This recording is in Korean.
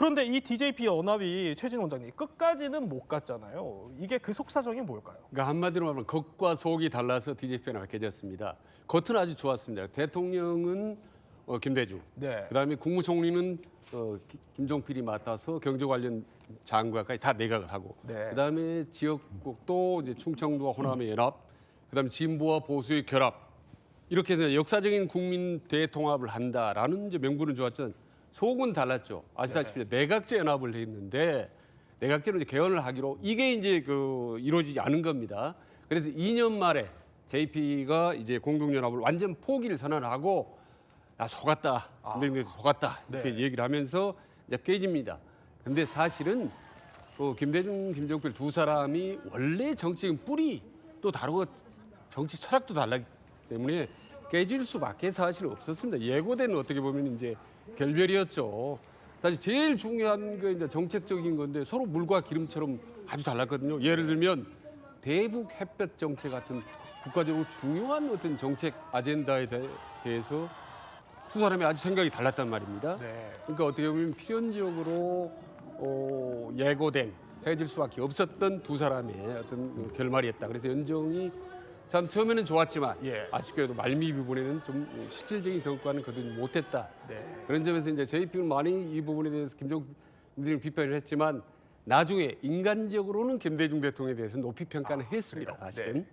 그런데 이 DJP 연합이 최진 원장님 끝까지는 못 갔잖아요. 이게 그 속사정이 뭘까요? 그러니까 한마디로 말하면 겉과 속이 달라서 DJP가 깨졌습니다. 겉은 아주 좋았습니다. 대통령은 어, 김대중, 네. 그다음에 국무총리는 어, 기- 김종필이 맡아서 경제 관련 장관까지 다 내각을 하고, 네. 그다음에 지역국도 이제 충청도와 호남의 연합, 그다음에 진보와 보수의 결합 이렇게 해서 역사적인 국민 대통합을 한다라는 이제 명분은 좋았지만 속은 달랐죠. 아시다시피 내각제 연합을 했는데 내각제로 이제 개헌을 하기로 이게 이제 그 이루어지지 않은 겁니다. 그래서 2년 만에 JP가 이제 공동연합을 완전 포기를 선언하고 나 속았다. 근데 속았다. 이렇게 네. 얘기를 하면서 이제 깨집니다. 근데 사실은 어, 김대중, 김종필 두 사람이 원래 정치인 뿌리 또 다르고 정치 철학도 달라기 때문에 깨질 수밖에 사실 없었습니다. 예고된 어떻게 보면 이제 결별이었죠. 사실 제일 중요한 게 이제 정책적인 건데 서로 물과 기름처럼 아주 달랐거든요. 예를 들면 대북 햇볕 정책 같은 국가적으로 중요한 어떤 정책 아젠다에 대- 대해서 두 사람이 아주 생각이 달랐단 말입니다. 네. 그러니까 어떻게 보면 필연적으로 어, 예고된 헤어질 수밖에 없었던 두 사람의 어떤 그 결말이었다. 그래서 연정이 참 처음에는 좋았지만 예. 아쉽게도 말미 부분에는 좀 실질적인 성과는 거두지 못했다. 네. 그런 점에서 이제 JP는 많이 이 부분에 대해서 김정일 비판을 했지만 나중에 인간적으로는 김대중 대통령에 대해서 높이 평가는 했습니다. 사실은. 네.